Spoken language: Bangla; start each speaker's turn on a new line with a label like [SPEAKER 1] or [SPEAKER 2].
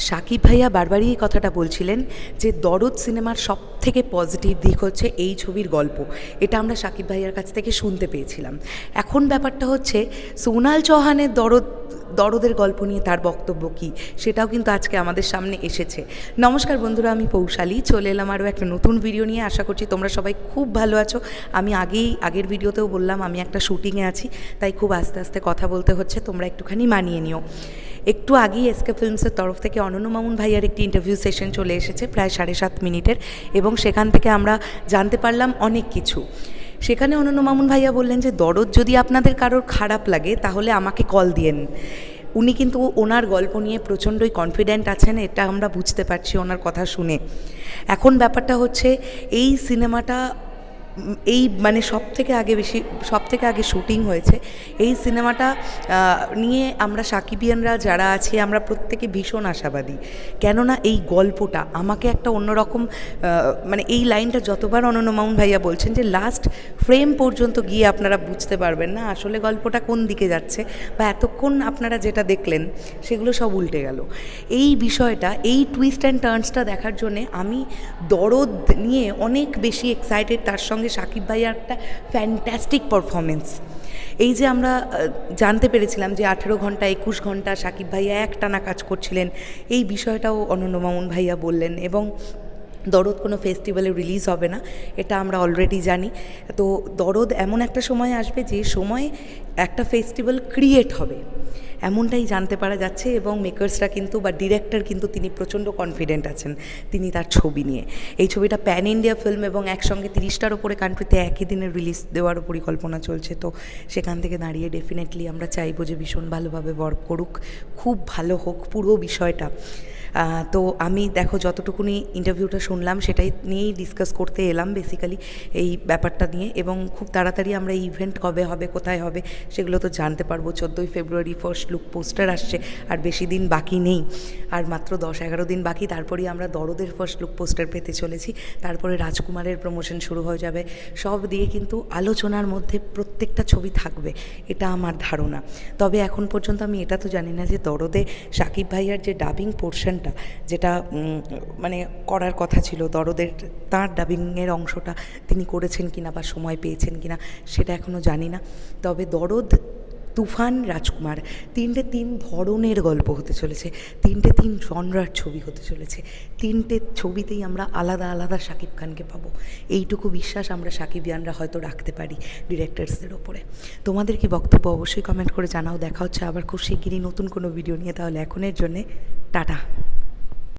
[SPEAKER 1] সাকিব ভাইয়া বারবারই এই কথাটা বলছিলেন যে দরদ সিনেমার সব থেকে পজিটিভ দিক হচ্ছে এই ছবির গল্প। এটা আমরা সাকিব ভাইয়ার কাছ থেকে শুনতে পেয়েছিলাম। এখন ব্যাপারটা হচ্ছে, সোনাল চৌহানের দরদ, দরদের গল্প নিয়ে তার বক্তব্য কী? সেটাও কিন্তু আজকে আমাদের সামনে এসেছে। নমস্কার বন্ধুরা, আমি পৌশালী। চলে এলাম আরও একটা নতুন ভিডিও নিয়ে। আশা করছি তোমরা সবাই খুব ভালো আছো। আমি আগেই, আগের ভিডিওতেও বললাম, আমি একটা শুটিংয়ে আছি। তাই খুব আস্তে আস্তে কথা বলতে হচ্ছে। তোমরা একটুখানি মানিয়ে নিও। একটু আগেই এসকে ফিল্মসের তরফ থেকে অনন্য মামুন ভাইয়ার একটি ইন্টারভিউ সেশন চলে এসেছে, প্রায় সাড়ে সাত মিনিটের, এবং সেখান থেকে আমরা জানতে পারলাম অনেক কিছু। সেখানে অনন্য মামুন ভাইয়া বললেন যে, দরদ যদি আপনাদের কারোর খারাপ লাগে, তাহলে আমাকে কল দিয়েন। উনি কিন্তু ওনার গল্প নিয়ে প্রচণ্ডই কনফিডেন্ট আছেন, এটা আমরা বুঝতে পারছি ওনার কথা শুনে। এখন ব্যাপারটা হচ্ছে, এই সিনেমাটা এই মানে সব থেকে আগে বেশি সব থেকে আগে শুটিং হয়েছে। এই সিনেমাটা নিয়ে আমরা সাকিবিয়ানরা যারা আছি, আমরা প্রত্যেকে ভীষণ আশাবাদী। কেননা এই গল্পটা আমাকে একটা অন্যরকম মানে এই লাইনটা যতবার অনন্য মামুন ভাইয়া বলছেন যে, লাস্ট ফ্রেম পর্যন্ত গিয়ে আপনারা বুঝতে পারবেন না, আসলে গল্পটা কোন দিকে যাচ্ছে বা এতক্ষণ আপনারা যেটা দেখলেন, সেগুলো সব উল্টে গেল। এই বিষয়টা, এই টুইস্ট অ্যান্ড টার্নসটা দেখার জন্যে আমি দরদ নিয়ে অনেক বেশি এক্সাইটেড তার সঙ্গে সাকিব ভাইয়ার একটা ফ্যান্টাস্টিক পারফরমেন্স এই যে আমরা জানতে পেরেছিলাম যে আঠেরো ঘণ্টা, একুশ ঘণ্টা সাকিব ভাইয়া একটানা কাজ করছিলেন, এই বিষয়টাও অনন্য মামুন ভাইয়া বললেন এবং দরদ কোনো ফেস্টিভ্যালে রিলিজ হবে না, এটা আমরা অলরেডি জানি। তো দরদ এমন একটা সময় আসবে যে সময় একটা ফেস্টিভ্যাল ক্রিয়েট হবে। এমনটাই জানতে পারা যাচ্ছে এবং মেকার্সরা কিন্তু বা ডিরেক্টর কিন্তু তিনি প্রচণ্ড কনফিডেন্ট আছেন তিনি তার ছবি নিয়ে। এই ছবিটা প্যান ইন্ডিয়া ফিল্ম এবং একসঙ্গে তিরিশটার ওপরে কান্ট্রিতে একই দিনে রিলিজ দেওয়ারও পরিকল্পনা চলছে। তো সেখান থেকে দাঁড়িয়ে ডেফিনেটলি আমরা চাইব যে ভীষণ ভালোভাবে ওয়ার্ক করুক, খুব ভালো হোক পুরো বিষয়টা। তো আমি দেখো যতটুকুনি ইন্টারভিউটা শুনলাম, সেটাই নিয়েই ডিসকাস করতে এলাম বেসিক্যালি এই ব্যাপারটা নিয়ে এবং খুব তাড়াতাড়ি আমরা ইভেন্ট কবে হবে, কোথায় হবে, সেগুলো তো জানতে পারব। চোদ্দোই ফেব্রুয়ারি ফার্স্ট লুক পোস্টার আসছে, আর বেশি দিন বাকি নেই। আর মাত্র দশ এগারো দিন বাকি, তারপরেই আমরা দরদের ফার্স্ট লুক পোস্টার পেতে চলেছি। তারপরে রাজকুমারের প্রমোশন শুরু হয়ে যাবে। সব দিয়ে কিন্তু আলোচনার মধ্যে প্রত্যেকটা ছবি থাকবে, এটা আমার ধারণা। তবে এখন পর্যন্ত আমি এটা তো জানি না যে দরদে সাকিব ভাইয়ার যে ডাবিং পোর্শনটা যেটা মানে করার কথা ছিল, দরদের, তার ডাবিংয়ের অংশটা তিনি করেছেন কিনা বা সময় পেয়েছেন কিনা, সেটা এখনও জানি না। তবে দরদ তুফান রাজকুমার। তিনটে তিন ধরনের গল্প হতে চলেছে। তিনটে তিন জনরার ছবি হতে চলেছে। তিনটে ছবিতেই আমরা আলাদা আলাদা শাকিব খানকে পাবো। এইটুকু বিশ্বাস আমরা সাকিব সাকিবিয়ানরা হয়তো রাখতে পারি ডিরেক্টরসদের ওপরে। তোমাদের কি বক্তব্য অবশ্যই কমেন্ট করে জানাও। দেখা হচ্ছে আবার খুব শিগগিরই নতুন কোনো ভিডিও নিয়ে। তাহলে এখনের জন্যে টাটা।